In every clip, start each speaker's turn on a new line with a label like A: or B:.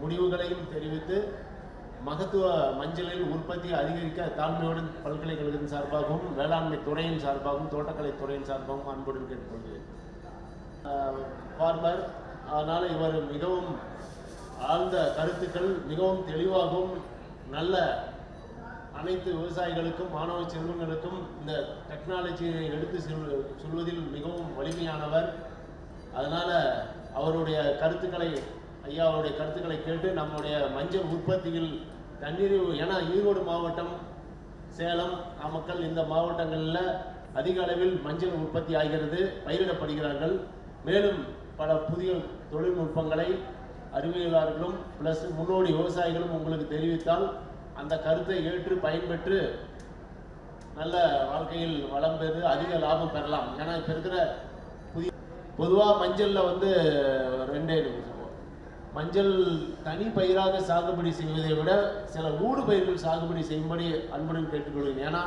A: முடிவுகளையும் தெரிவித்து மகத்துவ மஞ்சளில் உற்பத்தி அதிகரிக்க தாழ்மையுடன் பல்கலைக்கழகத்தின் சார்பாகவும் வேளாண்மை துறையின் சார்பாகவும் தோட்டக்கலை துறையின் சார்பாகவும் அன்புடன் கேட்டுக்கொள்கிறேன். ஃபார்மர் அதனால் இவர் மிகவும் ஆழ்ந்த கருத்துக்கள் மிகவும் தெளிவாகவும் நல்ல அனைத்து விவசாயிகளுக்கும் மாணவ செல்வங்களுக்கும் இந்த டெக்னாலஜியை எடுத்து செல் சொல்வதில் மிகவும் வலிமையானவர். அதனால் அவருடைய கருத்துக்களை ஐயாவுடைய கருத்துக்களை கேட்டு நம்முடைய மஞ்சள் உற்பத்தியில் தண்ணீர் ஏன்னா ஈரோடு மாவட்டம் சேலம் நாமக்கல் இந்த மாவட்டங்களில் அதிக அளவில் மஞ்சள் உற்பத்தி ஆகிறது பயிரிடப்படுகிறார்கள். மேலும் பல புதிய தொழில்நுட்பங்களை அறிவியலாளர்களும் ப்ளஸ் முன்னோடி விவசாயிகளும் உங்களுக்கு தெரிவித்தால் அந்த கருத்தை ஏற்று பயன்பெற்று நல்ல வாழ்க்கையில் வளம் பெறு அதிக லாபம் பெறலாம். ஏன்னா இப்போ இருக்கிற புதிய பொதுவாக மஞ்சளில் வந்து ரெண்டே நிமிஷம். மஞ்சள் தனி பயிராக சாகுபடி செய்வதை விட சில ஊடு பயிர்கள் சாகுபடி செய்யும்படி அன்புடன் கேட்டுக்கொள்கிறேன். ஏன்னா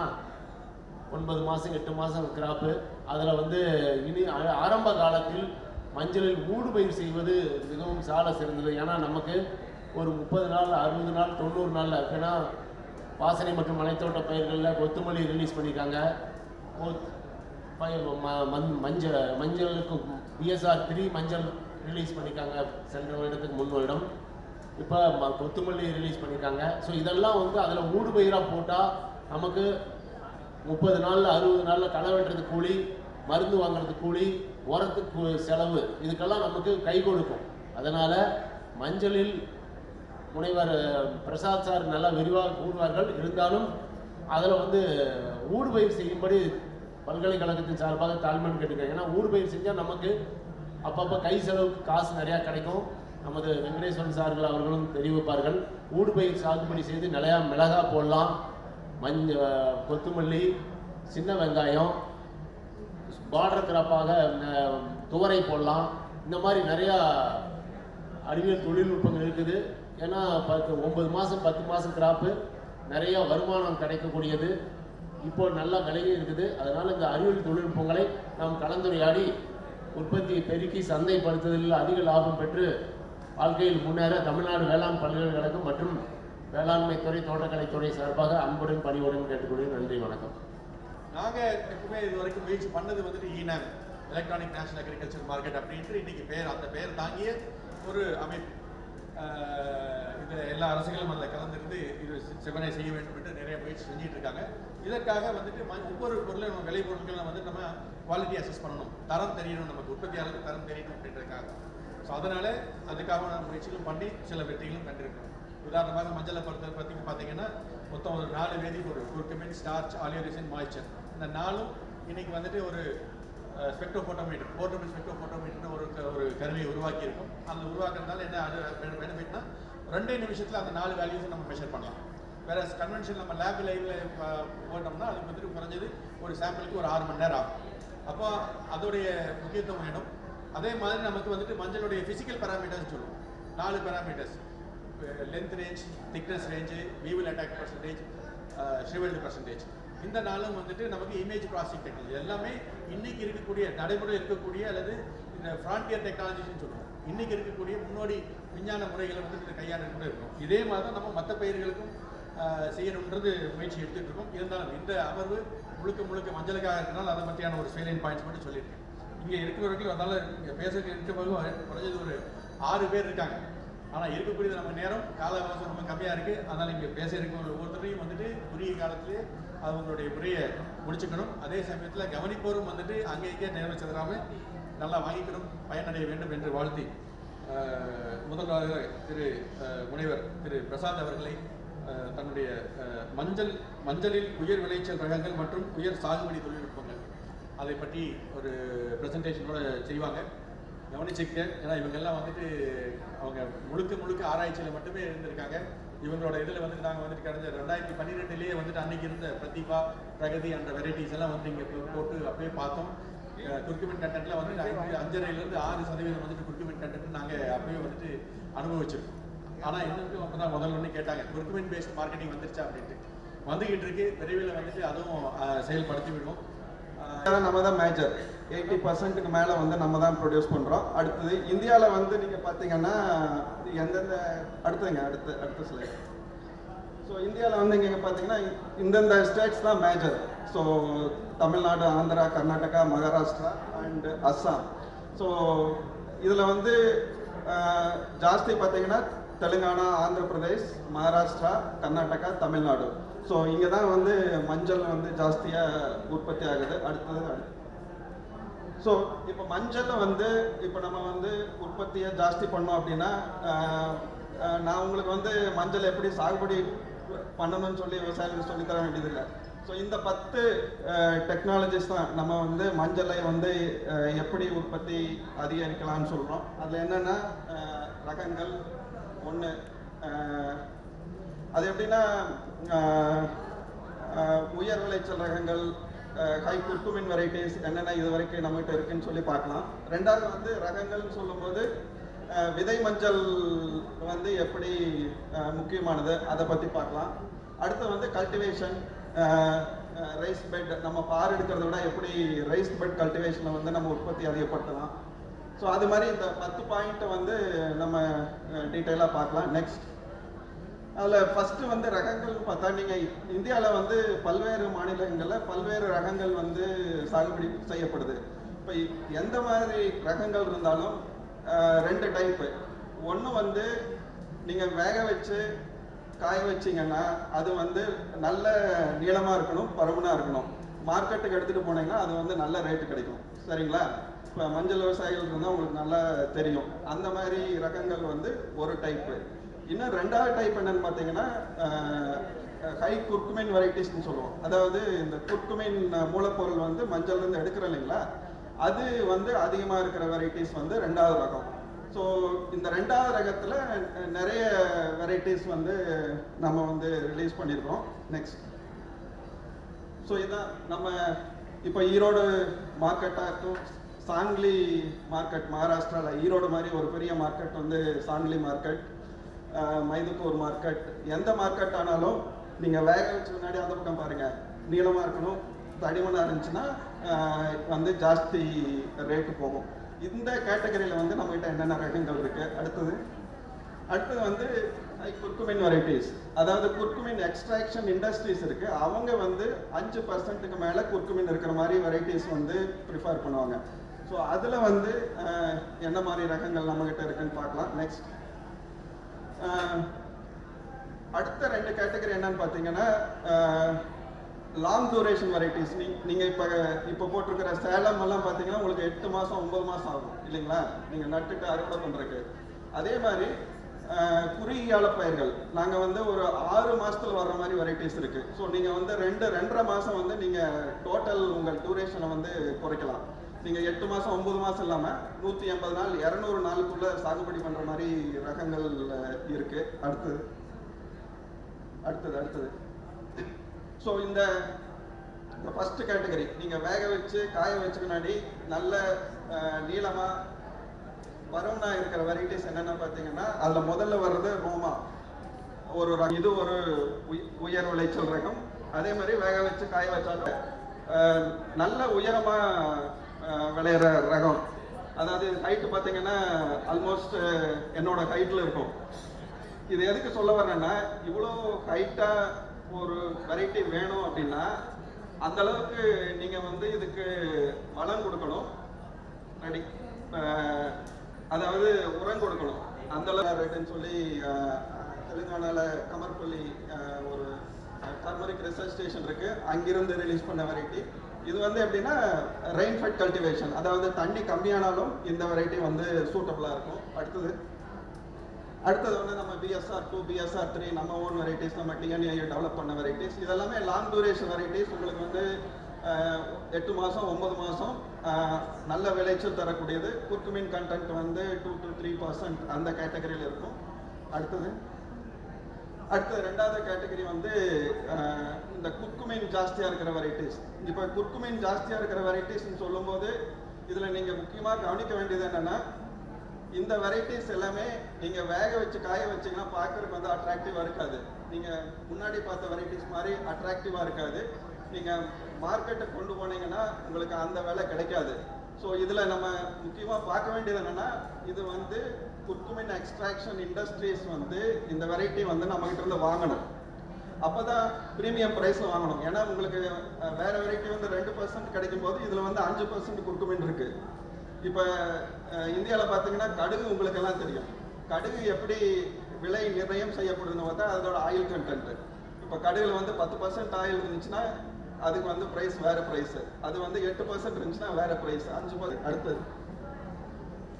A: ஒன்பது மாதம் எட்டு மாதம் கிராப்பு அதில் வந்து இனி ஆ- ஆரம்ப காலத்தில் மஞ்சளில் ஊடு பயிர் செய்வது மிகவும் சால சிறந்தது. ஏன்னா நமக்கு ஒரு முப்பது நாள் அறுபது நாள் தொண்ணூறு நாளில் ஏன்னா வாசனை மற்றும் மலைத்தோட்ட பயிர்களில் கொத்துமல்லி ரிலீஸ் பண்ணியிருக்காங்க மஞ்சள் மஞ்சளுக்கு பிஎஸ்ஆர் த்ரீ மஞ்சள் ரிலீஸ் பண்ணியிருக்காங்க சென்ற வருடத்துக்கு முன் வருடம். இப்போ ம- கொத்துமல்லி ரிலீஸ் பண்ணியிருக்காங்க ஸோ இதெல்லாம் வந்து அதில் ஊடுபயிராக போட்டால் நமக்கு முப்பது நாளில் அறுபது நாளில் களை வெட்டுறது கூலி மருந்து வாங்குறது கூலி உரத்துக்கு செலவு இதுக்கெல்லாம் நமக்கு கை கொடுக்கும். அதனால் மஞ்சளில் முனைவர் பிரசாத் சார் நல்லா விரிவாக கூறுவார்கள். இருந்தாலும் அதில் வந்து ஊடுபயிர் செய்யும்படி பல்கலைக்கழகத்தின் சார்பாக தாழ்மைன்னு கேட்டுக்கிறேன் ஏன்னா ஊடுபயிர் செஞ்சால் நமக்கு அப்பப்போ கை செலவுக்கு காசு நிறையா கிடைக்கும். நமது வெங்கடேஸ்வரன் சார்கள் அவர்களும் தெரிவிப்பார்கள். ஊடுபயிர் சாகுபடி செய்து நிறையா மிளகா போடலாம். மஞ்ச கொத்தமல்லி சின்ன வெங்காயம் பார்டர் கிராப்பாக துவரை போடலாம். இந்த மாதிரி நிறையா அறிவியல் தொழில்நுட்பங்கள் இருக்குது. ஏன்னா பத்து ஒன்பது மாதம் பத்து மாதம் கிராப்பு நிறையா வருமானம் கிடைக்கக்கூடியது. இப்போ நல்ல விலையும் இருக்குது. அதனால் இந்த அறிவியல் தொழில்நுட்பங்களை நாம் கலந்துரையாடி உற்பத்தியை பெருக்கி சந்தைப்படுத்துதலில் அதிக லாபம் பெற்று வாழ்க்கையில் முன்னேற தமிழ்நாடு வேளாண் பல்கலைக்கழகம் மற்றும் வேளாண்மை துறை தோட்டக்கலைத்துறை சார்பாக அன்புடன் பணிவுடன் கேட்டுக்கூடிய நன்றி வணக்கம்.
B: நாங்கள் எப்பவுமே இது வரைக்கும் முயற்சி பண்ணது வந்துட்டு eNAM electronic national agriculture market அப்படின்ட்டு இன்னைக்கு பேர் அந்த பேர் தாங்கிய ஒரு அமைப்பு. இது எல்லா அரசுகளும் அதில் கலந்துருந்து இது செவனை செய்ய வேண்டும் என்று நிறைய முயற்சி செஞ்சிட்டு இருக்காங்க. இதற்காக வந்துட்டு ஒவ்வொரு பொருளும் நம்ம விலை பொருட்களை வந்து நம்ம குவாலிட்டி அசஸ் பண்ணணும். தரம் தெரியணும் நமக்கு உற்பத்தியாளருக்கு தரம் தெரியணும் அப்படின்றதுக்காக. ஸோ அதனால அதுக்காக முயற்சிகளும் பண்ணி சில வெற்றிகளும் கண்டிருக்கோம் உதாரணமாக மஞ்சளை பொறுத்த பற்றி பார்த்தீங்கன்னா மொத்தம் ஒரு நாலு வேதி ஒரு குர்குமின் ஸ்டார்ச் ஆலியோரிசின் மாய்ச்சர் இந்த நாலும் இன்னைக்கு வந்துட்டு ஒரு ஸ்பெக்ட்ரோஃபோட்டோமீட்டர் போர்ட்டபிள் ஸ்பெக்ட்ரோஃபோட்டோமீட்டர்னு ஒரு ஒரு கருவியை உருவாக்கி இருக்கோம் அந்த உருவாக்குறதுனால என்ன அது பெனிஃபிட்னா ரெண்டே நிமிஷத்தில் அந்த நாலு வேல்யூஸை நம்ம மெஷர் பண்ணலாம். வேற கன்வென்ஷன் நம்ம லேப் லைவ்ல போட்டோம்னா அதுக்கு வந்துட்டு குறைஞ்சது ஒரு சாம்பிளுக்கு ஒரு ஆறு மணி நேரம் ஆகும். அப்போ அதோடைய முக்கியத்துவம் வேணும். அதே மாதிரி நமக்கு வந்துட்டு மஞ்சளுடைய ஃபிசிக்கல் பேராமீட்டர்ஸ் சொல்லுவோம். நாலு parameters length range thickness range weevil attack percentage shrivelled percentage இந்த நாளும் வந்துட்டு நமக்கு இமேஜ் ப்ராசஸிங் டெக்னாலஜி எல்லாமே இன்னைக்கு இருக்கக்கூடிய நடைமுறை இருக்கக்கூடிய அல்லது இந்த ஃப்ரான்டியர் டெக்னாலஜின்னு சொல்லுவோம். இன்னைக்கு இருக்கக்கூடிய முன்னோடி விஞ்ஞான முறைகளை வந்து இந்த கையாண்டு கூட இருக்கும் இதே மாதிரி தான் நம்ம மற்ற பயிர்களுக்கும் செய்யணுன்றது முயற்சி எடுத்துகிட்டு இருக்கோம். இருந்தாலும் இந்த அமர்வு முழுக்க முழுக்க மஞ்சளுக்காக இருக்கிறனால அதை பற்றியான ஒரு சைலைன் பாயிண்ட்ஸ் மட்டும் சொல்லியிருக்கேன். இங்கே இருக்கிறவர்கள் அதனால் இங்கே பேச இருக்கும்போது குறைஞ்சது ஒரு ஆறு பேர் இருக்காங்க. ஆனால் இருக்கக்கூடியது நம்ம நேரம் கால அவகாசம் ரொம்ப கம்மியாக இருக்குது அதனால் இங்கே பேச இருக்கிற ஒவ்வொருத்தரையும் வந்துட்டு குறுகிய காலத்திலே அவங்களுடைய உரையை முடிச்சுக்கணும். அதே சமயத்தில் கவனிப்போரும் வந்துட்டு அங்கே இங்கே நேரம் செதறாமல் நல்லா வாங்கிக்கணும் பயனடைய வேண்டும் என்று வாழ்த்தி முதல்வராக திரு முனைவர் திரு பிரசாத் அவர்களை தன்னுடைய மஞ்சள் மஞ்சளில் உயர் விளைச்சல் ரகங்கள் மற்றும் உயர் சாகுபடி தொழில்நுட்பங்கள். அதை பற்றி ஒரு ப்ரெசன்டேஷனோட செய்வாங்க. கவனிச்சுக்க ஏன்னா இவங்கெல்லாம் வந்துட்டு அவங்க முழுக்க முழுக்க ஆராய்ச்சியில் மட்டுமே இருந்திருக்காங்க. இவங்களோட இதில் வந்துட்டு நாங்கள் வந்துட்டு கடந்த ரெண்டாயிரத்தி பன்னிரெண்டுலேயே வந்துட்டு அன்னைக்கு இருந்த பிரதிபா பிரகதி அந்த வெரைட்டிஸ் எல்லாம் வந்து இங்கே போட்டு அப்படியே பார்த்தோம். குர்குமெண்ட் கண்டென்ட்டில் வந்து அஞ்சரைலேருந்து ஆறு சதவீதம் வந்துட்டு குர்குமெண்ட் கண்டென்ட் நாங்கள் அப்படியே வந்துட்டு அனுபவிச்சிருக்கோம். ஆனால் இன்னும் அப்போ தான் முதல்ல ஒன்று கேட்டாங்க. குர்குமெண்ட் பேஸ்ட் மார்க்கெட்டிங் வந்துருச்சா அப்படின்ட்டு. வந்துகிட்டு இருக்கு. விரைவில் வந்துட்டு அதுவும் செயல்படுத்தி விடுவோம்.
C: நம்ம தான் மேஜர் எயிட்டி பர்சன்ட்டுக்கு மேலே வந்து நம்ம தான் ப்ரொடியூஸ் பண்ணுறோம் அடுத்தது இந்தியாவில் வந்து நீங்கள் பார்த்தீங்கன்னா எந்தெந்த அடுத்ததுங்க அடுத்த அடுத்த ஸ்லைட் ஸோ இந்தியாவில் வந்து இங்கே பார்த்தீங்கன்னா இந்தந்த ஸ்டேட்ஸ் தான் major so Tamil Nadu Andhra Karnataka Maharashtra and Assam. So இதில் வந்து ஜாஸ்தி பார்த்தீங்கன்னா தெலுங்கானா ஆந்திர பிரதேஷ் மகாராஷ்டிரா கர்நாடகா தமிழ்நாடு. ஸோ இங்கே தான் வந்து மஞ்சள் வந்து ஜாஸ்தியாக உற்பத்தி ஆகுது. அடுத்தது அடுத்து ஸோ இப்போ மஞ்சளை வந்து இப்போ நம்ம வந்து உற்பத்தியை ஜாஸ்தி பண்ணோம் அப்படின்னா நான் உங்களுக்கு வந்து மஞ்சள் எப்படி சாகுபடி பண்ணணும்னு சொல்லி விவசாயிகளுக்கு சொல்லித் தர வேண்டியதில்லை. ஸோ இந்த பத்து டெக்னாலஜிஸ் தான் நம்ம வந்து மஞ்சளை வந்து எப்படி உற்பத்தி அதிகரிக்கலாம்னு சொல்கிறோம் அதில் என்னென்னா ரகங்கள் ஒன்று அது எப்படின்னா உயர் விளைச்சல் ரகங்கள் ஹை குர்குமின் வெரைட்டிஸ் என்னென்ன இது வரைக்கும் நம்மகிட்ட இருக்குன்னு சொல்லி பார்க்கலாம். ரெண்டாவது வந்து ரகங்கள்னு சொல்லும்போது விதை மஞ்சள் வந்து எப்படி முக்கியமானது அதை பற்றி பார்க்கலாம். அடுத்து வந்து கல்டிவேஷன் ரைஸ் பெட் நம்ம பார் எடுக்கிறத விட எப்படி ரைஸ் பெட் கல்டிவேஷனை வந்து நம்ம உற்பத்தி அதிகப்படுத்தலாம். ஸோ அது மாதிரி இந்த பத்து பாயிண்ட்டை வந்து நம்ம டீட்டெயிலாக பார்க்கலாம். நெக்ஸ்ட் அதில் ஃபஸ்ட்டு வந்து ரகங்கள் பார்த்தா நீங்கள் இந்தியாவில் வந்து பல்வேறு மாநிலங்களில் பல்வேறு ரகங்கள் வந்து சாகுபடி செய்யப்படுது. இப்போ எந்த மாதிரி ரகங்கள் இருந்தாலும் ரெண்டு டைப்பு ஒன்று வந்து நீங்கள் வேக வச்சு காய வச்சீங்கன்னா அது வந்து நல்ல நீளமாக இருக்கணும் பருமனாக இருக்கணும். மார்க்கெட்டுக்கு எடுத்துகிட்டு போனீங்கன்னா அது வந்து நல்ல ரேட்டு கிடைக்கும். சரிங்களா? மஞ்சள் விவசாயிகள் இருந்தால் உங்களுக்கு நல்லா தெரியும். அந்த மாதிரி ரகங்கள் வந்து ஒரு டைப்பு இன்னும் ரெண்டாவது டைப் என்னன்னு பார்த்தீங்கன்னா ஹை குர்குமின் வெரைட்டிஸ்னு சொல்லுவோம். அதாவது இந்த குர்குமின் மூலப்பொருள் வந்து மஞ்சள்லேருந்து எடுக்கிறோம் இல்லைங்களா? அது வந்து அதிகமாக இருக்கிற வெரைட்டிஸ் வந்து ரெண்டாவது ரகம். ஸோ இந்த ரெண்டாவது ரகத்தில் நிறைய வெரைட்டிஸ் வந்து நம்ம வந்து ரிலீஸ் பண்ணியிருக்கோம் நெக்ஸ்ட் ஸோ இதான் நம்ம இப்போ ஈரோடு மார்க்கெட்டாக இருக்கும் சாங்லி மார்க்கெட் மகாராஷ்டிராவில் ஈரோடு மாதிரி ஒரு பெரிய மார்க்கெட் வந்து சாங்லி மார்க்கெட் மைதுப்பூர் மார்க்கெட். எந்த மார்க்கெட் ஆனாலும் நீங்கள் வேக வச்சு முன்னாடி அந்த பக்கம் பாருங்கள் நீளமாக இருக்கணும். தடிமனாக இருந்துச்சுன்னா வந்து ஜாஸ்தி ரேட்டு போகும். இந்த கேட்டகரியில் வந்து நம்மகிட்ட என்னென்ன ரகங்கள் இருக்குது அடுத்தது அடுத்தது வந்து குர்குமின் வெரைட்டிஸ் அதாவது குர்குமின் எக்ஸ்ட்ராக்ஷன் இண்டஸ்ட்ரீஸ் இருக்குது அவங்க வந்து அஞ்சு பர்சன்ட்டுக்கு மேலே குர்குமின் இருக்கிற மாதிரி வெரைட்டிஸ் வந்து ப்ரிஃபர் பண்ணுவாங்க. ஸோ அதில் வந்து என்ன மாதிரி ரகங்கள் நம்மகிட்ட இருக்குன்னு பார்க்கலாம். நெக்ஸ்ட் அடுத்த ரெண்டு கேட்டகரி என்னன்னு பார்த்தீங்கன்னா லாங் டூரேஷன் வெரைட்டிஸ் நீ நீங்கள் இப்போ இப்போ போட்டிருக்கிற சேலம் எல்லாம் பார்த்தீங்கன்னா உங்களுக்கு எட்டு மாதம் ஒன்பது மாதம் ஆகும் இல்லைங்களா? நீங்கள் நட்டுட்டு அறுவடை பண்ணுறதுக்கு அதே மாதிரி குறுகியால பயிர்கள் நாங்கள் வந்து ஒரு ஆறு மாதத்தில் வர்ற மாதிரி வெரைட்டிஸ் இருக்குது ஸோ நீங்கள் வந்து ரெண்டு ரெண்டரை மாதம் வந்து நீங்கள் டோட்டல் உங்கள் டூரேஷனை வந்து குறைக்கலாம். நீங்கள் எட்டு மாதம் ஒம்பது மாதம் இல்லாமல் நூற்றி எண்பது நாள் இரநூறு நாளுக்குள்ளே சாகுபடி பண்ணுற மாதிரி ரகங்கள் இருக்குது இருக்கு. அடுத்தது. அடுத்தது அடுத்தது. ஸோ இந்த இந்த ஃபர்ஸ்ட் கேட்டகரி நீங்கள் வேக வச்சு காய வச்ச முன்னாடி நல்ல நீளமாக நீளமா பருவனா இருக்கிற வெரைட்டிஸ் என்னென்ன பார்த்தீங்கன்னா அதில் முதல்ல வர்றது ரோமா. ஒரு ரகம் இது ஒரு உயர் விளைச்சல் ரகம். அதே மாதிரி வேக வச்சு காய வச்சாலும் நல்ல உயரமாக விளையிற ரகம். அதாவது ஹைட்டு பார்த்தீங்கன்னா ஆல்மோஸ்ட் என்னோட ஹைட்டில் இருக்கும். இது எதுக்கு சொல்ல வரேன்னா இவ்வளோ ஹைட்டாக ஒரு வெரைட்டி வேணும் அப்படின்னா அந்த அளவுக்கு நீங்கள் வந்து இதுக்கு வளம் கொடுக்கணும். ரெடி அதாவது உரம் கொடுக்கணும். அந்த அளவு ரேட்டுன்னு சொல்லி அஹ், தெலுங்கானால கமர்பள்ளி ஒரு டர்மரிக் ரிசர்ச் ஸ்டேஷன் இருக்கு. அங்கிருந்து ரிலீஸ் பண்ண வெரைட்டி இது வந்து எப்படின்னா ரெயின்ஃபெட் கல்டிவேஷன் அதாவது தண்ணி கம்மியானாலும் இந்த வெரைட்டி வந்து சூட்டபுளாக இருக்கும். அடுத்தது அடுத்தது வந்து நம்ம பிஎஸ்ஆர் டூ பிஎஸ்ஆர் த்ரீ நம்ம ஓன் வெரைட்டிஸ் நம்ம டிஎன்ஏ டெவலப் பண்ண வெரைட்டிஸ் இதெல்லாமே லாங் டூரேஷன் வெரைட்டிஸ் உங்களுக்கு வந்து எட்டு மாதம் ஒம்பது மாதம் நல்ல விளைச்சல் தரக்கூடியது. குர்குமின் கண்டென்ட் வந்து டூ டு த்ரீ பர்சன்ட் அந்த கேட்டகரியில் இருக்கும். அடுத்தது அடுத்து ரெண்டாவது கேட்டகரி வந்து இந்த குர்குமின் ஜாஸ்தியாக இருக்கிற வெரைட்டிஸ் இப்போ குர்குமின் ஜாஸ்தியாக இருக்கிற வெரைட்டிஸ்னு சொல்லும்போது இதில் நீங்கள் முக்கியமாக கவனிக்க வேண்டியது என்னென்னா இந்த வெரைட்டிஸ் எல்லாமே நீங்கள் வேக வச்சு காய வச்சீங்கன்னா பார்க்குறதுக்கு வந்து அட்ராக்டிவாக இருக்காது. நீங்கள் முன்னாடி பார்த்த வெரைட்டிஸ் மாதிரி அட்ராக்டிவாக இருக்காது. நீங்கள் மார்க்கெட்டை கொண்டு போனீங்கன்னா உங்களுக்கு அந்த விலை கிடைக்காது. ஸோ இதில் நம்ம முக்கியமாக பார்க்க வேண்டியது என்னென்னா இது வந்து குர்குமின் எக்ஸ்ட்ராக்ஷன் இண்டஸ்ட்ரீஸ் வந்து இந்த வெரைட்டி வந்து நம்மகிட்ட இருந்து வாங்கணும். அப்பதான் ப்ரீமியம் ப்ரைஸ் வாங்கணும். ஏன்னா உங்களுக்கு வேற வெரைட்டி வந்து ரெண்டு பர்சன்ட் கிடைக்கும் போது இதுல வந்து அஞ்சு பர்சன்ட் குர்குமின் இருக்கு. இப்போ இந்தியாவில் பார்த்தீங்கன்னா கடுகு உங்களுக்கு எல்லாம் தெரியும். கடுகு எப்படி விலை நிர்ணயம் செய்யப்படுதுன்னு பார்த்தா அதோட ஆயில் கண்டென்ட் இப்போ கடுகில் வந்து பத்து பர்சன்ட் ஆயில் இருந்துச்சுன்னா அதுக்கு வந்து ப்ரைஸ் வேற ப்ரைஸ் அது வந்து எட்டு பர்சன்ட் இருந்துச்சுன்னா வேற ப்ரைஸ் அஞ்சு பர்சன்ட் அடுத்தது.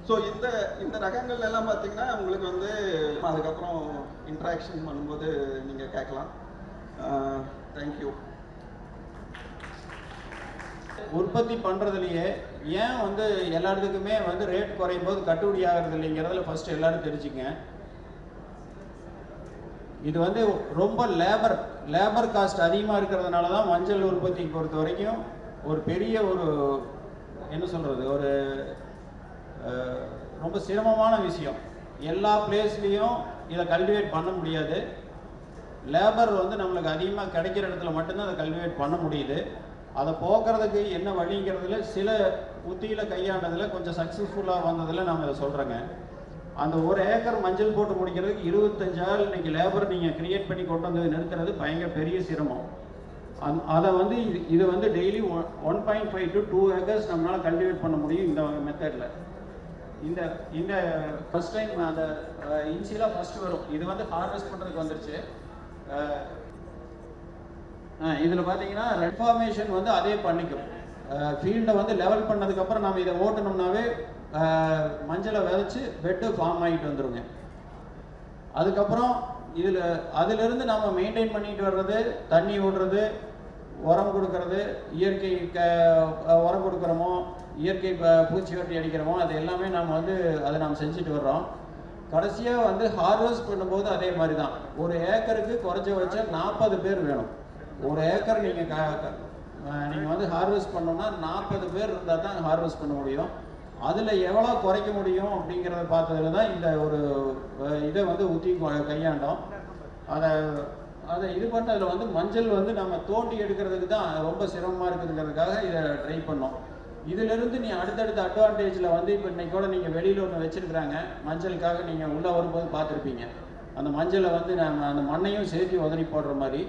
C: ஸோ இந்த இந்த ரகங்கள் எல்லாம் பார்த்தீங்கன்னா உங்களுக்கு வந்து அதுக்கப்புறம் இன்ட்ராக்ஷன் பண்ணும்போது நீங்கள் கேட்கலாம். தேங்க்யூ
D: உற்பத்தி பண்ணுறதுலையே ஏன் வந்து எல்லாத்துக்குமே வந்து ரேட் குறையும் போது கட்டுப்படி ஆகிறது இல்லைங்கிறதுல ஃபஸ்ட்டு எல்லோரும் தெரிஞ்சுங்க இது வந்து ரொம்ப லேபர் லேபர் காஸ்ட் அதிகமாக இருக்கிறதுனால தான் மஞ்சள் உற்பத்தி பொறுத்த வரைக்கும் ஒரு பெரிய ஒரு என்ன சொல்கிறது ஒரு ரொம்ப சிரமமான விஷயம். எல்லா பிளேஸ்லேயும் இதை கல்டிவேட் பண்ண முடியாது. லேபர் வந்து நம்மளுக்கு அதிகமாக கிடைக்கிற இடத்துல மட்டும்தான் அதை கல்டிவேட் பண்ண முடியுது. அதை போக்குறதுக்கு என்ன வழிங்கிறதுல சில உத்தியில் கையாண்டதில் கொஞ்சம் சக்ஸஸ்ஃபுல்லாக வந்ததில் நாம் இதை சொல்கிறேங்க அந்த ஒரு ஏக்கர் மஞ்சள் போட்டு முடிக்கிறதுக்கு இருபத்தஞ்சாயிரம் இன்றைக்கி லேபர் நீங்கள் க்ரியேட் பண்ணி கொண்டு வந்து நிறுத்துறது பயங்கர பெரிய சிரமம். அந் அதை வந்து இது இது வந்து daily one one point five to two acres நம்மளால் கல்டிவேட் பண்ண முடியும் இந்த மெத்தடில் இந்த இந்த ஃபர்ஸ்ட் டைம் அந்த இன்சிலாக ஃபர்ஸ்ட் வரும். இது வந்து ஹார்வெஸ்ட் பண்ணுறதுக்கு வந்துருச்சு. இதில் பார்த்தீங்கன்னா ரெட் ஃபார்மேஷன் வந்து அதே பண்ணிக்கும். ஃபீல்டை வந்து லெவல் பண்ணதுக்கப்புறம் நம்ம இதை ஓட்டணும்னாவே மஞ்சளை விதைச்சு பெட்டு ஃபார்ம் ஆகிட்டு வந்துடுங்க அதுக்கப்புறம் இதில் அதிலிருந்து நம்ம மெயின்டைன் பண்ணிட்டு வர்றது தண்ணி விடுறது உரம் கொடுக்கறது இயற்கை க உரம் கொடுக்குறோமோ இயற்கை பூச்சி வெட்டி அடிக்கிறோமோ அது எல்லாமே நாம் வந்து அதை நாம் செஞ்சுட்டு வர்றோம். கடைசியாக வந்து ஹார்வெஸ்ட் பண்ணும்போது அதே மாதிரி தான் ஒரு ஏக்கருக்கு குறைஞ்சபட்சம் நாற்பது பேர் வேணும். ஒரு ஏக்கர் நீங்கள் க நீங்கள் வந்து ஹார்வெஸ்ட் பண்ணோம்னா நாற்பது பேர் இருந்தால் தான் ஹார்வெஸ்ட் பண்ண முடியும். அதில் எவ்வளோ குறைக்க முடியும் அப்படிங்கிறத பார்த்ததுல தான் இந்த ஒரு இதை வந்து ஊற்றி கையாண்டோம். அதை அதை இது பண்ணதில் வந்து மஞ்சள் வந்து நம்ம தோண்டி எடுக்கிறதுக்கு தான் ரொம்ப சிரமமாக இருக்குதுங்கிறதுக்காக இதை ட்ரை பண்ணோம். இதிலிருந்து நீ அடுத்தடுத்த அட்வான்டேஜில் வந்து இப்போ இன்றைக்கி கூட நீங்கள் வெளியில் ஒன்று வச்சுருக்குறாங்க. மஞ்சளுக்காக நீங்கள் உள்ளே வரும்போது பார்த்துருப்பீங்க. அந்த மஞ்சளை வந்து நம்ம அந்த மண்ணையும் சேர்த்து உதறி போடுற மாதிரி.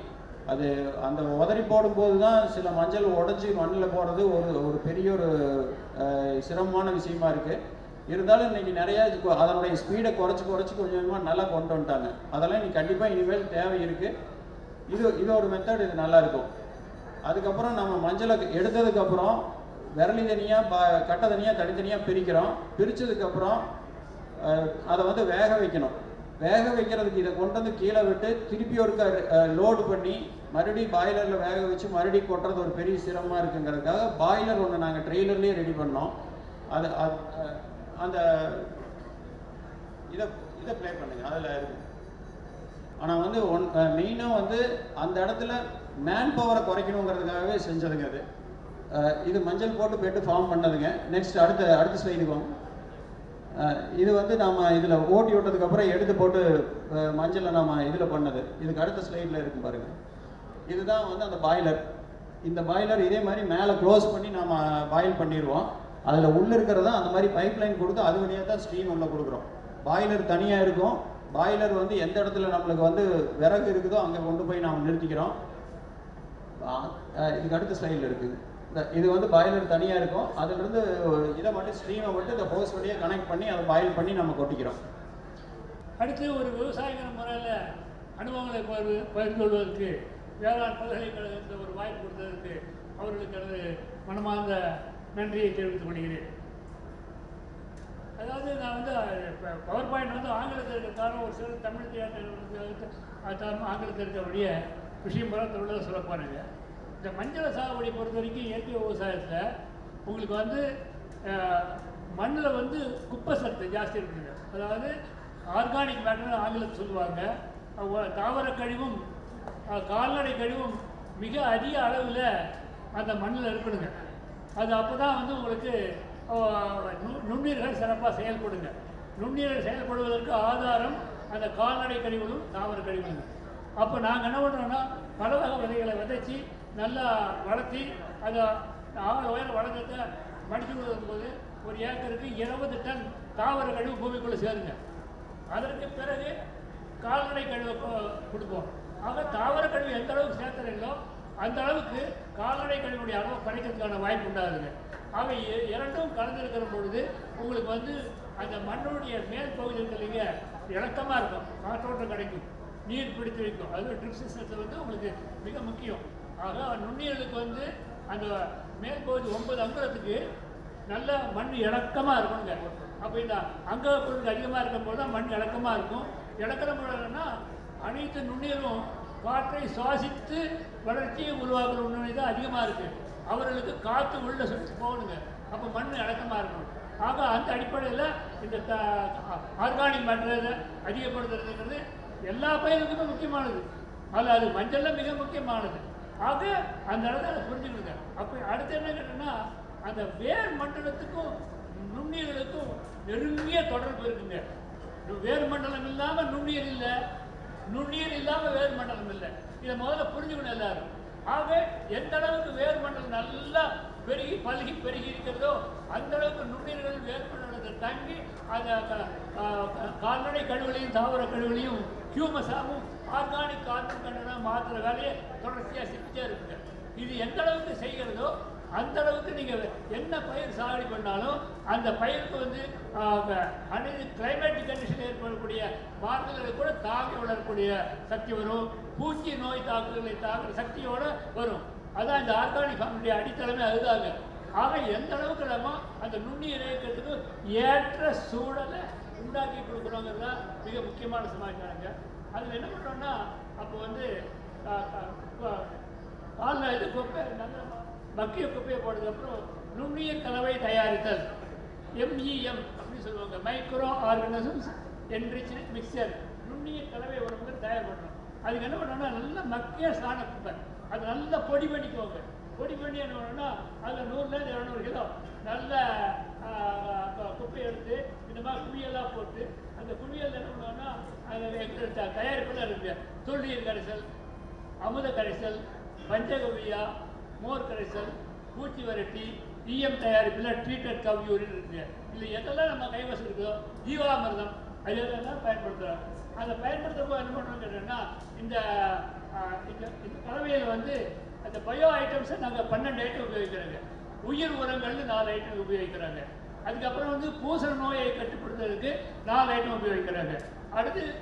D: அது அந்த உதறி போடும்போது தான் சில மஞ்சள் உடஞ்சி மண்ணில் போடுறது ஒரு ஒரு பெரிய ஒரு சிரமமான விஷயமா இருக்குது இருந்தாலும் இன்றைக்கி நிறையா அதனுடைய ஸ்பீடை குறைச்சி குறைச்சி கொஞ்சம் கொஞ்சமாக நல்லா கொண்டு வந்துட்டாங்க. அதெல்லாம் இன்னைக்கு கண்டிப்பாக இனிமேல் தேவை இருக்குது இது இது ஒரு மெத்தட் இது நல்லாயிருக்கும் அதுக்கப்புறம் நம்ம மஞ்சளை எடுத்ததுக்கப்புறம் விரலி தனியாக ப கட்டை தனியாக தனித்தனியாக பிரிக்கிறோம். பிரித்ததுக்கப்புறம் அதை வந்து வேக வைக்கணும். வேக வைக்கிறதுக்கு இதை கொண்டு வந்து கீழே விட்டு திருப்பி ஒருக்க லோடு பண்ணி மறுபடியும் பாய்லரில் வேக வச்சு மறுபடியும் கொட்டுறது ஒரு பெரிய சிரமமாக இருக்குங்கிறதுக்காக பாய்லர் ஒன்று நாங்கள் ட்ரெய்லர்லேயே ரெடி பண்ணோம். அது அது, அந்த இதை இதை ப்ளே பண்ணுங்க. அதில் இருக்கு ஆனால் வந்து ஒன் மெயினாக வந்து அந்த இடத்துல மேன் பவரை குறைக்கணுங்கிறதுக்காகவே செஞ்சதுங்க அது. இது மஞ்சள் போட்டு பெட்டு ஃபார்ம் பண்ணதுங்க. நெக்ஸ்ட் அடுத்த அடுத்த ஸ்லைடுக்கு வாங்க. இது வந்து நம்ம இதில் ஓட்டி விட்டதுக்கப்புறம் எடுத்து போட்டு மஞ்சளை நம்ம இதில் பண்ணது. இதுக்கு அடுத்த ஸ்லைடில் இருக்கும் பாருங்கள் இதுதான் வந்து அந்த பாய்லர் இந்த பாய்லர் இதே மாதிரி மேலே க்ளோஸ் பண்ணி நம்ம பாயில் பண்ணிடுவோம் அதில் உள்ளே இருக்கிறதா அந்த மாதிரி பைப் லைன் கொடுத்து அது வழியாக தான் ஸ்டீம் உள்ளே கொடுக்குறோம். பாய்லர் தனியாக இருக்கும். பாய்லர் வந்து எந்த இடத்துல நம்மளுக்கு வந்து விறகு இருக்குதோ அங்கே கொண்டு போய் நாம் நிறுத்திக்கிறோம். இதுக்கு அடுத்த ஸ்லைடில் இருக்குது இந்த இது வந்து பாய்லர் தனியாக இருக்கும். அதிலிருந்து இதை மட்டும் ஸ்ட்ரீமை மட்டும் இந்த ஹோஸ் வழியாக கனெக்ட் பண்ணி அதை பாயில் பண்ணி நம்ம கொட்டிக்கிறோம்.
E: அடுத்து ஒரு விவசாயிங்கிற முறையில் அனுபவங்களை பகிர்ந்து பகிர்ந்து கொள்வதற்கு வேளாண் பல்கலைக்கழகத்தில் ஒரு வாய்ப்பு கொடுத்ததற்கு அவர்களுக்கு எனது மனமார்ந்த நன்றியை தெரிவித்துக் கொள்கிறேன். அதாவது நான் வந்து பவர் பாயிண்ட் வந்து ஆங்கிலத்தில் இருக்கிறதால ஒரு சில தமிழ் தெரியாத ஆங்கிலத்தில் இருக்கக்கூடிய விஷயம் போல தமிழில் சொல்ல போகிறேங்க இந்த மஞ்சள் சாகுபடி பொறுத்த வரைக்கும் இயற்கை விவசாயத்தில் உங்களுக்கு வந்து மண்ணில் வந்து குப்பை சத்து ஜாஸ்தி இருக்குது. அதாவது ஆர்கானிக் மேட்டர்னு ஆங்கிலத்தில் சொல்லுவாங்க. தாவர கழிவும் கால்நடை கழிவும் மிக அதிக அளவில் அந்த மண்ணில் இருக்கணுங்க. அது அப்போ தான் வந்து உங்களுக்கு நுண்ணீர்கள் நுண்ணுயிர்கள் சிறப்பாக செயல்படுங்க. நுண்ணுயிர்கள் செயல்படுவதற்கு ஆதாரம் அந்த கால்நடை கழிவுகளும் தாவர கழிவுகளும். அப்போ நாங்கள் என்ன பண்ணுறோன்னா பல வகை விதைகளை விதைச்சி நல்லா வளர்த்தி அதை ஆறு உயரம் வளர்க்கத்தை மடித்து போது ஒரு ஏக்கருக்கு இருபது டன் தாவர கழிவு பூமிக்குள்ளே சேருங்க. அதற்கு பிறகு கால்நடை கழிவை கொ- கொடுப்போம். ஆக தாவர கழிவு எந்த அளவுக்கு சேர்த்துறீங்களோ அந்த அளவுக்கு கால்நடை கழிவுடைய அளவு குறைக்கிறதுக்கான வாய்ப்பு உண்டாகுதுங்க. ஆக இரண்டும் கலந்துருக்கிற பொழுது உங்களுக்கு வந்து அந்த மண்ணுடைய மேல் பகுதி இருக்கலைங்க இலக்கமாக இருக்கும். காற்றோட்டம் கிடைக்கும் நீர் பிடித்து வைக்கும். அது ட்ரிப் சிஸ்டத்தில் வந்து உங்களுக்கு மிக முக்கியம். ஆக நுண்ணுயிர்களுக்கு வந்து அந்த மேற்பகுதி ஒன்பது அங்குலத்துக்கு நல்ல மண் இலக்கமாக இருக்கணுங்க அப்போ இந்த அங்க பொருள் அதிகமாக இருக்கும்போது தான் மண் இலக்கமாக இருக்கும். இலக்கிற முறைன்னா அனைத்து நுண்ணியலும் காற்றை சுவாசித்து வளர்ச்சியை உருவாக்குற உண்மை தான் அதிகமாக இருக்குது அவர்களுக்கு காற்று உள்ளே சுற்றி போகணுங்க அப்போ மண் இலக்கமாக இருக்கணும். ஆக அந்த அடிப்படையில் இந்த ஆர்கானிக் மேட்டரை அதிகப்படுத்துறதுங்கிறது எல்லா பயிருக்குமே முக்கியமானது. அதில் அது மஞ்சளில் மிக முக்கியமானது. ஆக அந்த இடத்துல அதை அப்போ அடுத்து என்ன கேட்டோம்னா அந்த வேர் மண்டலத்துக்கும் நுண்ணியலுக்கும் நெருங்கிய தொடர்பு இருக்குங்க. வேர் மண்டலம் இல்லாமல் நுண்ணியல் இல்லை நுண்ணியல் இல்லாமல் வேர் மண்டலம் இல்லை. இதை முதல்ல புரிஞ்சுக்கணும் எல்லாரும். ஆக எந்த அளவுக்கு வேர் மண்டலம் நல்லா பெருகி பழகி பெருகி இருக்கிறதோ அந்த அளவுக்கு நுண்ணியர்கள் வேர் மண்டலத்தில் தங்கி அந்த க- கால்நடை கழிவுகளையும் தாவர கழிவுகளையும் ஹியூமஸாகவும் ஆர்கானிக் காற்று கண்டனா மாற்றுற வேலையை தொடர்ச்சியாக செஞ்சுட்டே இருக்குங்க. இது எந்த அளவுக்கு செய்கிறதோ அந்த அளவுக்கு நீங்கள் என்ன பயிர் சாகுடி பண்ணாலும் அந்த பயிருக்கு வந்து அனைத்து கிளைமேட்டிக் கண்டிஷன் ஏற்படக்கூடிய மாறுதல்களை கூட தாங்கி வளரக்கூடிய சக்தி வரும். பூச்சி நோய் தாக்குதலை தாக்குற சக்தியோடு வரும். அதான் இந்த ஆர்கானிக் ஃபார்முடைய அடித்தளமே அதுதாங்க. ஆக எந்த அளவுக்கு நம்ம அந்த நுண்ணிய இயக்கத்துக்கு ஏற்ற சூழலை உண்டாக்கி கொடுக்குறோங்கிறது தான் மிக முக்கியமான சமாச்சாரங்க. அதில் என்ன பண்ணுறோம்னா அப்போ வந்து ஆஹ், இது குப்பை நல்ல மக்கிய குப்பையை போட்டதுக்கப்புறம் நுண்ணிய கலவை தயாரித்தல். எம்இஎம் அப்படின்னு சொல்லுவாங்க. மைக்ரோ ஆர்கனிசம்ஸ் என்ரிச் மிக்சர் நுண்ணிய கலவை உடம்புக்கு தயார் பண்ணுறோம் அதுக்கு என்ன பண்ணோம்னா நல்ல மக்கிய சாண குப்பை. அது நல்லா பொடி பண்ணிக்குவாங்க பொடி பண்ணி என்ன பண்ணோம்னா அதில் நூறுலேருந்து இரநூறு கிலோ நல்ல குப்பையை எடுத்து இந்த மாதிரி குழியெல்லாம் போட்டு அந்த குழியில் என்ன பண்ணுவோம்னா அதில் இருக்குது கரைசல் அமுத கரைசல் பஞ்சகவியா மோர் கரைசல் பூச்சி வரட்டி ஈயம் தயாரிப்பில் ட்ரீட்டட் கவ் யூரின் இருக்கு. இல்லை எதெல்லாம் நம்ம கைவசம் இருக்கோ ஜீவாமிர்தம் அது எதெல்லாம் பயன்படுத்துகிறோம் அதை பயன்படுத்துகிறப்போ என்ன பண்ணுறோம் கேட்டோம்னா இந்த இந்த இந்த கலவையில் வந்து அந்த பயோ ஐட்டம்ஸை நாங்கள் பன்னெண்டு ஐட்டம் உபயோகிக்கிறாங்க. உயிர் உரங்கள்னு நாலு ஐட்டம் உபயோகிக்கிறாங்க. அதுக்கப்புறம் வந்து பூசண நோயை கட்டுப்படுத்துறதுக்கு நாலு ஐட்டம் உபயோகிக்கிறாங்க. அடுத்து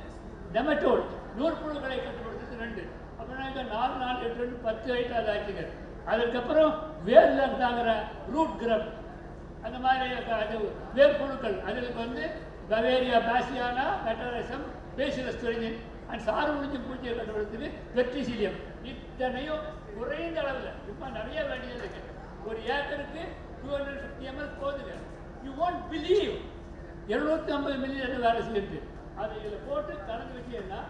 E: டெமட்டோல் நூற்புழுக்களை கட்டுப்படுத்துறது ரெண்டு. அப்புறம் இங்கே நாலு நாலு எட்டு ரெண்டு பத்து ஐட்டம் அது ஆச்சுங்க அதுக்கப்புறம் வேர்ல இருந்தாங்கிற ரூட் கிரப் அந்த மாதிரி க- அது வேர்புழுக்கள். அதுக்கு வந்து Beauveria bassiana Metarhizium Bacillus and சாறு முடிஞ்சு பூச்சியை கட்டுப்படுறதுக்கு வெற்றிசீலியம் இத்தனையும் குறைந்த அளவில். இப்போ நிறைய வேண்டியது இருக்கு ஒரு ஏக்கருக்கு டூ ஹண்ட்ரட் ஃபிஃப்டி எம்எல் போதுங்க. யூ ஒன்ட் பிலீவ் எழுநூத்தி ஐம்பது மில்லியன் வேலை செய்யுது? அதை இதில் போட்டு கலந்து வச்சீங்கன்னா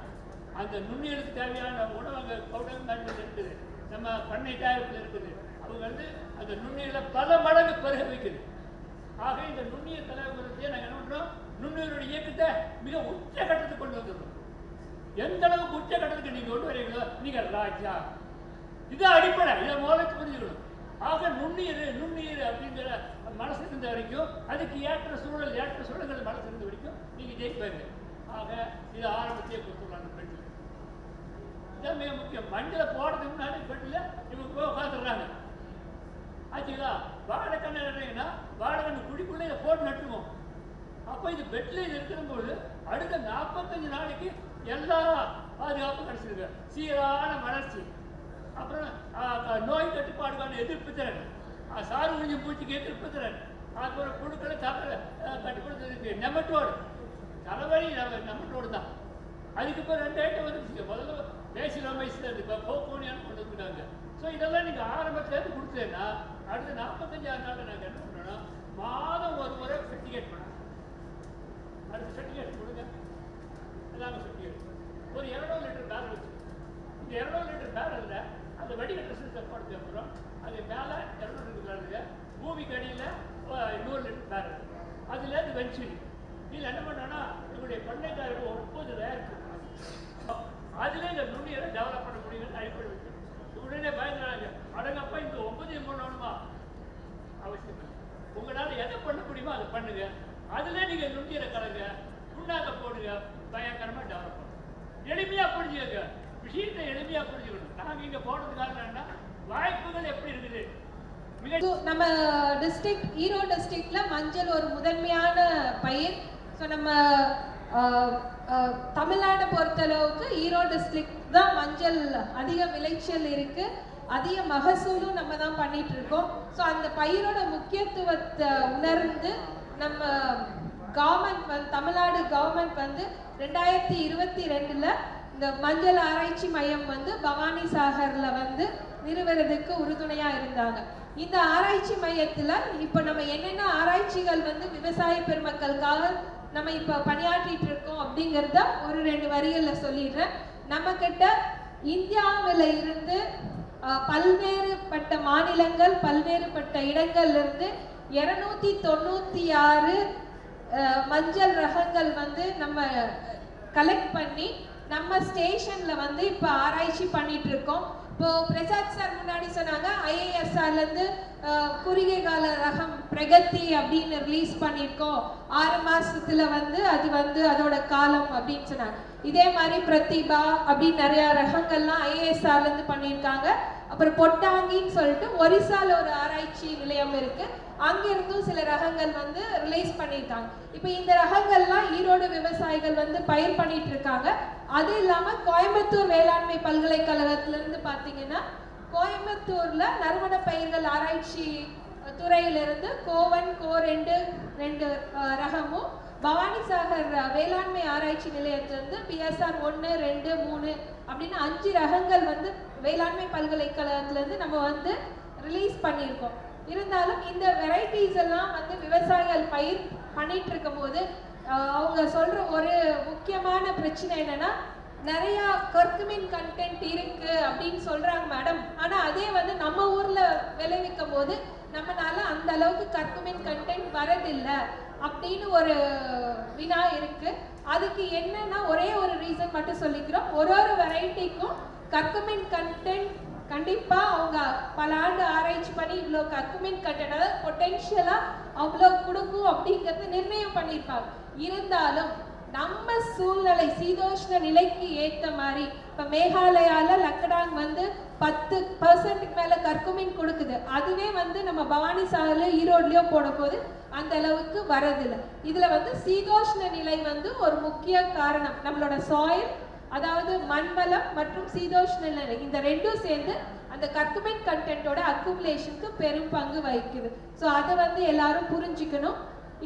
E: அந்த நுண்ணுயிருக்கு தேவையான உணவு அங்கே பவுடர் மேட்டில் இருக்குது. நம்ம பண்ணை தயாரிப்பில் இருக்குது. அவங்க வந்து அந்த நுண்ணுயிரில் பல மடங்கு பெருக வைக்குது. ஆக இந்த நுண்ணுயிர் தலைவரத்தையே நாங்கள் என்ன பண்ணுறோம் நுண்ணுயிரோட இயக்கத்தை மிக உச்ச கட்டத்துக்கு கொண்டு வந்துடுறோம். எந்த அளவுக்கு உச்ச கட்டத்துக்கு நீங்கள் கொண்டு வரீங்களோ நீங்கள் ராஜா. இது அடிப்படை. இதை முதல்ல புரிஞ்சுக்கணும். ஆக நுண்ணுயிர் நுண்ணுயிர் அப்படிங்கிற மனசு இருந்த வரைக்கும் அதுக்கு ஏற்ற சூழல் ஏற்ற சூழல்கள் மனசு இருந்த வரைக்கும் நீங்கள் ஜெயிப்பாங்க ஆக இது ஆரம்பத்தையே கொடுத்துருவாங்க பெட்டில் இதான் மிக முக்கியம். மஞ்சளை போடுறதுக்கு முன்னாடி பெட்டில் இவங்க போய் உட்காந்துடுறாங்க ஆச்சுங்களா? வாழைக்கண்ணு நடுறீங்கன்னா வாழைக்கண்ணு குடிக்குள்ளே இதை போட்டு நட்டுவோம் அப்போ இது பெட்டில் இது இருக்கிறபோது அடுத்த நாற்பத்தஞ்சு நாளைக்கு எல்லா பாதுகாப்பும் கிடைச்சிருக்கு. சீரான வளர்ச்சி. அப்புறம் நோய் கட்டுப்பாடுக்கான எதிர்ப்பு திறன். சாறு உறிஞ்சி பூச்சிக்கு எதிர்ப்பு திறன். அப்புறம் புழுக்களை தவிர கட்டுப்படுத்துறதுக்கு நெமட்டோடு. தலைவலி நெமட்டோடு தான். அதுக்கு இப்போ ரெண்டு ஐட்டம் வந்துருச்சு முதல்ல பேசிலமைஸில் அமைச்சர் இப்போ கோகோனியான்னு கொண்டு வந்துட்டாங்க. ஸோ இதெல்லாம் நீங்கள் ஆரம்பத்துலேருந்து கொடுத்தேன்னா அடுத்த நாற்பத்தஞ்சாறு நாளில் நாங்கள் என்ன பண்ணணும் மாதம் ஒரு முறை சர்டிஃபிகேட் பண்ணணும். அடுத்த சர்டிஃபிகேட் கொடுங்க. எல்லாமே சர்டிஃபிகேட் ஒரு இரநூறு லிட்டர் பேரல் வச்சு இந்த இரநூறு லிட்டர் பேரலில் அந்த வடிகட்ட சிஸ்டம் போட்டதுக்கு அப்புறம் அது மேலே இரநூறு லிட்டர் பேரலுங்க பூமிக்கு அடியில் நூறு லிட்டர் பேரல் அதுலேருந்து வெஞ்சுரி இதில் என்ன பண்ணோன்னா என்னுடைய பண்ணைக்காரருக்கு ஒன்பது ரேர் அதிலே இந்த நுண்ணியரை டெவலப் பண்ண முடியும்னு அடிப்படை வச்சு உடனே பயந்துறாங்க அடங்கப்பா இந்த ஒன்பதையும் பண்ணணுமா அவசியம் இல்லை. உங்களால் எதை பண்ண முடியுமோ அதை பண்ணுங்க. அதில் நீங்கள் நுண்ணியரை கலங்க புண்ணாக்க போடுங்க பயங்கரமாக டெவலப் பண்ணுங்க. எளிமையாக புரிஞ்சுக்கங்க. விஷயத்தை எளிமையாக புரிஞ்சுக்கணும். நாங்கள் இங்கே போனதுக்காக என்னன்னா வாய்ப்புகள் எப்படி இருக்குது?
F: நம்ம டிஸ்ட்ரிக்ட் ஈரோடு டிஸ்ட்ரிக்ட்ல மஞ்சள் ஒரு முதன்மையான பயிர். ஸோ நம்ம அஹ், தமிழ்நாட்டை பொறுத்தளவுக்கு ஈரோடு டிஸ்ட்ரிக்ட் தான் மஞ்சள் அதிக விளைச்சல் இருக்கு. அதிக மகசூலும் நம்ம தான் பண்ணிட்டு இருக்கோம் ஸோ அந்த பயிரோட முக்கியத்துவத்தை உணர்ந்து நம்ம கவர்மெண்ட் வந்து தமிழ்நாடு கவர்மெண்ட் வந்து ரெண்டாயிரத்தி இருபத்தி ரெண்டில் இந்த மஞ்சள் ஆராய்ச்சி மையம் வந்து பவானி சாகரில் வந்து நிறுவனத்துக்கு உறுதுணையாக இருந்தாங்க. இந்த ஆராய்ச்சி மையத்தில் இப்போ நம்ம என்னென்ன ஆராய்ச்சிகள் வந்து விவசாய பெருமக்களுக்காக நம்ம இப்போ பணியாற்றிட்டு இருக்கோம் அப்படிங்கிறத ஒரு ரெண்டு வரிகளில் சொல்லிடுறேன். நம்ம கிட்ட இந்தியாவில் இருந்து பல்வேறுபட்ட மாநிலங்கள் பல்வேறுபட்ட இடங்கள்ல இருந்து இருநூத்தி தொண்ணூத்தி ஆறு மஞ்சள் ரகங்கள் வந்து நம்ம கலெக்ட் பண்ணி நம்ம ஸ்டேஷன்ல வந்து இப்போ ஆராய்ச்சி பண்ணிட்டு இருக்கோம் இப்போ பிரசாத் சார் முன்னாடி சொன்னாங்க ஐஏஎஸ் இருந்து குறுகிய கால ரகம் பிரகதி அப்படின்னு ரிலீஸ் பண்ணியிருக்கோம். ஆறு மாசத்துல வந்து அது வந்து அதோட காலம் அப்படின்னு சொன்னாங்க. இதே மாதிரி பிரதிபா அப்படின்னு நிறைய ரகங்கள்லாம் ஐஏஎஸ்ஆர்ல இருந்து பண்ணியிருக்காங்க. அப்புறம் பொட்டாங்கின்னு சொல்லிட்டு ஒரிசால ஒரு ஆராய்ச்சி நிலையம் இருக்கு. அங்கிருந்தும் சில ரகங்கள் வந்து ரிலீஸ் பண்ணியிருக்காங்க. இப்போ இந்த ரகங்கள்லாம் ஈரோடு விவசாயிகள் வந்து பயிர் பண்ணிட்டு இருக்காங்க. அது இல்லாம கோயம்புத்தூர் வேளாண்மை பல்கலைக்கழகத்துல இருந்து பாத்தீங்கன்னா கோயம்புத்தூர்ல நறுமண பயிர்கள் ஆராய்ச்சி துறையிலிருந்து கோவன் கோ ரெண்டு ரெண்டு ரகமும் பவானிசாகர் சாகர் வேளாண்மை ஆராய்ச்சி நிலையத்திலிருந்து பிஎஸ்ஆர் ஒன்று ரெண்டு மூணு அப்படின்னு அஞ்சு ரகங்கள் வந்து வேளாண்மை பல்கலைக்கழகத்திலேருந்து நம்ம வந்து ரிலீஸ் பண்ணியிருக்கோம். இருந்தாலும் இந்த வெரைட்டிஸ் எல்லாம் வந்து விவசாயிகள் பயிர் பண்ணிட்டு இருக்கும்போது அவங்க சொல்கிற ஒரு முக்கியமான பிரச்சனை என்னன்னா நிறையா கர்க்குமின் கண்டென்ட் இருக்குது அப்படின்னு சொல்கிறாங்க மேடம் ஆனால் அதே வந்து நம்ம ஊரில் விளைவிக்கும் போது நம்மளால அந்த அளவுக்கு கர்க்குமின் கண்டென்ட் வரதில்லை. அப்படின்னு ஒரு வினா இருக்கு. அதுக்கு என்னன்னா ஒரே ஒரு ரீசன் மட்டும் சொல்லிக்கிறோம். ஒரு ஒரு வெரைட்டிக்கும் கர்க்குமின் கண்டென்ட் கண்டிப்பா அவங்க பல ஆண்டு ஆராய்ச்சி பண்ணி இவ்வளோ கர்க்குமின் கண்டென்ட் அதாவது பொட்டென்ஷியலா அவ்வளோ கொடுக்கும் அப்படிங்கிறது நிர்ணயம் பண்ணியிருப்பாங்க. இருந்தாலும் நம்ம சூழ்நிலை சீதோஷ்ண நிலைக்கு ஏத்த மாதிரி இப்ப மேகாலயால லக்கடாங் வந்து பத்து பர்சன்ட்டுக்கு மேலே கற்குமின் கொடுக்குது. அதுவே வந்து நம்ம பவானி சாகர்ல ஈரோட்லேயோ போடும்போது அந்த அளவுக்கு வரதில்லை. இதில் வந்து சீதோஷ்ண நிலை வந்து ஒரு முக்கிய காரணம். நம்மளோட சாயில் அதாவது மண்வளம் மற்றும் சீதோஷ்ண நிலை. இந்த ரெண்டும் சேர்ந்து அந்த கற்குமின் கண்டென்ட்டோட அக்குமுலேஷனுக்கு பெரும் பங்கு வகிக்குது. ஸோ அதை வந்து எல்லாரும் புரிஞ்சுக்கணும்.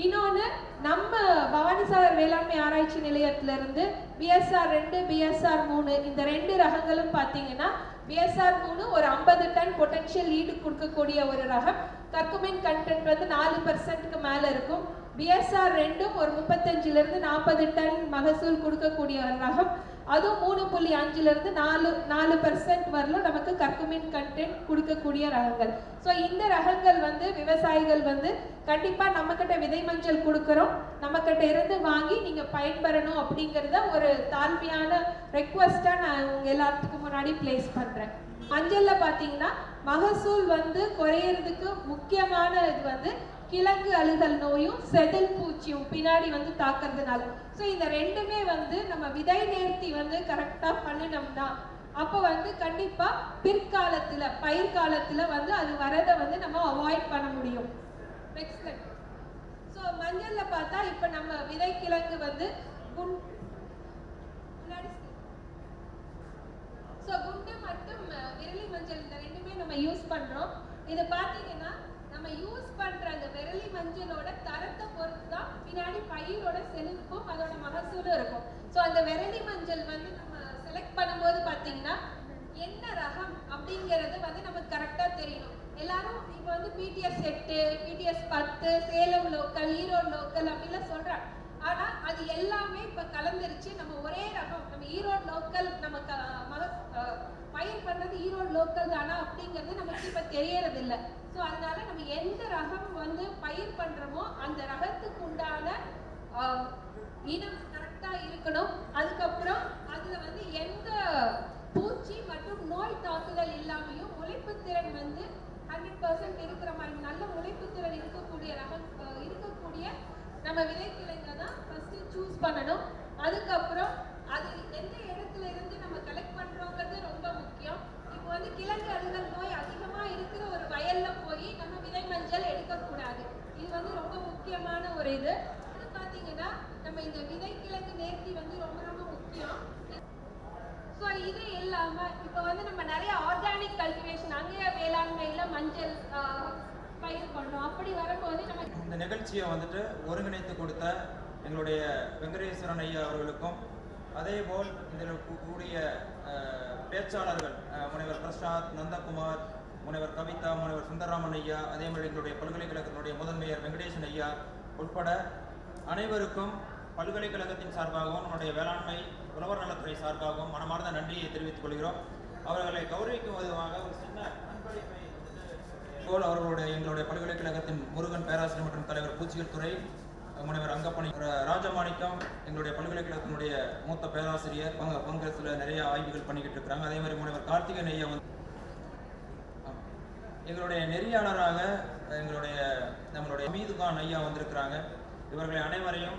F: இன்னொன்று நம்ம பவானிசாகர் வேளாண்மை ஆராய்ச்சி நிலையத்திலிருந்து பிஎஸ்ஆர் ரெண்டு பிஎஸ்ஆர் மூணு இந்த ரெண்டு ரகங்களும் பார்த்தீங்கன்னா பிஎஸ்ஆர் மூணு ஒரு ஐம்பது டன் பொட்டன்ஷியல் ஈடு கொடுக்கக்கூடிய ஒரு ரகம். கர்க்குமின் கண்டென்ட் வந்து நாலு பர்சன்ட்க்கு மேலே இருக்கும். பிஎஸ்ஆர் ரெண்டும் ஒரு முப்பத்தஞ்சிலிருந்து நாற்பது டன் மகசூல் கொடுக்கக்கூடிய ஒரு ரகம். அதுவும் மூணு புள்ளி அஞ்சுல இருந்து நாலு நாலு பர்சன்ட் வரலும் நமக்கு கற்குமின் கண்டென்ட் கொடுக்கக்கூடிய ரகங்கள். ஸோ இந்த ரகங்கள் வந்து விவசாயிகள் வந்து கண்டிப்பா நம்ம கிட்ட விதை மஞ்சள் கொடுக்குறோம். நம்ம கிட்ட இருந்து வாங்கி நீங்க பயன்பெறணும் அப்படிங்கிறத ஒரு தாழ்மையான ரெக்வஸ்டா நான் உங்க எல்லாத்துக்கும் முன்னாடி பிளேஸ் பண்றேன். மஞ்சள்ல பாத்தீங்கன்னா மகசூல் வந்து குறையிறதுக்கு முக்கியமான இது வந்து கிழங்கு அழுகல் நோயும் செதில் பூச்சியும் பின்னாடி வந்து தாக்குறதுனால. ஸோ இந்த ரெண்டுமே வந்து நம்ம விதை நேர்த்தி வந்து கரெக்டாக பண்ணினோம்னா அப்போ வந்து கண்டிப்பாக பிற்காலத்தில் பயிர்காலத்தில் வந்து அது வரதை வந்து நம்ம அவாய்ட் பண்ண முடியும். நெக்ஸ்ட் ஸோ மஞ்சளில் பார்த்தா இப்போ நம்ம விதை கிழங்கு வந்து குண்- ஸோ குண்டு மற்றும் விரலி மஞ்சள் இந்த ரெண்டுமே நம்ம யூஸ் பண்ணுறோம் இது பார்த்தீங்கன்னா நம்ம யூஸ் பண்ற அந்த விரலி மஞ்சளோட தரத்தை பொறுத்து தான் பின்னாடி பயிரோட செழிப்பும் அதோட மகசூலும் இருக்கும். ஸோ அந்த விரலி மஞ்சள் வந்து நம்ம செலக்ட் பண்ணும்போது பார்த்தீங்கன்னா என்ன ரகம் அப்படிங்கிறது வந்து நமக்கு கரெக்டாக தெரியணும். எல்லாரும் இப்போ வந்து பிடிஎஸ் எட்டு பிடிஎஸ் பத்து சேலம் லோக்கல் ஈரோடு லோக்கல் அப்படிலாம் சொல்கிறாங்க ஆனால் அது எல்லாமே இப்போ கலந்துருச்சு. நம்ம ஒரே ரகம் நம்ம ஈரோடு லோக்கல் நம்ம க- மக பயிர் பண்ணுறது ஈரோடு லோக்கல் தானா அப்படிங்கிறது நமக்கு இப்போ தெரியறதில்லை. ஸோ அதனால நம்ம எந்த ரகம் வந்து பயிர் பண்ணுறோமோ அந்த ரகத்துக்கு உண்டான இனம் கரெக்டாக இருக்கணும். அதுக்கப்புறம் அதில் வந்து எந்த பூச்சி மற்றும் நோய் தாக்குதல் இல்லாமையும் உழைப்பு திறன் வந்து ஹண்ட்ரட் பர்சன்ட் இருக்கிற மாதிரி நல்ல உழைப்பு திறன் இருக்கக்கூடிய ரகம் இருக்கக்கூடிய நம்ம விதைக்கிழங்க தான் ஃபஸ்ட்டு சூஸ் பண்ணணும். அதுக்கப்புறம் அது எந்த இடத்துல இருந்து நம்ம கலெக்ட் பண்ணுறோங்கிறது ரொம்ப முக்கியம். இப்போ வந்து கிழக்கு அழுகல் நோய் அதிகமாக இருக்கிற ஒரு வயலில் போய் நம்ம விதை மஞ்சள் எடுக்கக்கூடாது. இது வந்து ரொம்ப முக்கியமான ஒரு இது. அது பார்த்தீங்கன்னா நம்ம இந்த விதை கிழக்கு நேர்த்தி வந்து ரொம்ப ரொம்ப முக்கியம். ஸோ இது இல்லாமல் இப்போ வந்து நம்ம நிறைய ஆர்கானிக் கல்டிவேஷன் அங்கேயே வேளாண்மையில் மஞ்சள் பயிர் பண்ணோம். அப்படி வரும்போது நம்ம
G: இந்த நிகழ்ச்சியை வந்துட்டு ஒருங்கிணைத்து கொடுத்த எங்களுடைய வெங்கடேஸ்வரன் ஐயா அவர்களுக்கும் அதேபோல் இதில் கூடிய பேச்சாளர்கள் முனைவர் பிரசாத் நந்தகுமார் முனைவர் கவிதா முனைவர் சுந்தரராமன் ஐயா அதே மாதிரி எங்களுடைய பல்கலைக்கழகத்தினுடைய முதன்மையர் வெங்கடேசன் ஐயா உட்பட அனைவருக்கும் பல்கலைக்கழகத்தின் சார்பாகவும் நம்முடைய வேளாண்மை உழவர் நலத்துறை சார்பாகவும் மனமார்ந்த நன்றியை தெரிவித்துக் கொள்கிறோம். அவர்களை கௌரவிக்கும் விதமாக ஒரு சின்ன அன்பளிப்பை போல் அவர்களுடைய எங்களுடைய பல்கலைக்கழகத்தின் முருகன் பேராசிரியர் மற்றும் தலைவர் பூச்சிகள் துறை முனைவர் அங்கப்பணி. ராஜமாணிக்கம் எங்களுடைய பல்கலைக்கழகத்தினுடைய மூத்த பேராசிரியர் பங்க பங்கத்தில் நிறைய ஆய்வுகள் பண்ணிக்கிட்டு இருக்கிறாங்க. அதே மாதிரி முனைவர் கார்த்திகேயன் ஐயா வந்து ஆ. எங்களுடைய நெறியாளராக எங்களுடைய நம்மளுடைய மீதுகான் ஐயா வந்திருக்கிறாங்க. இவர்களை அனைவரையும்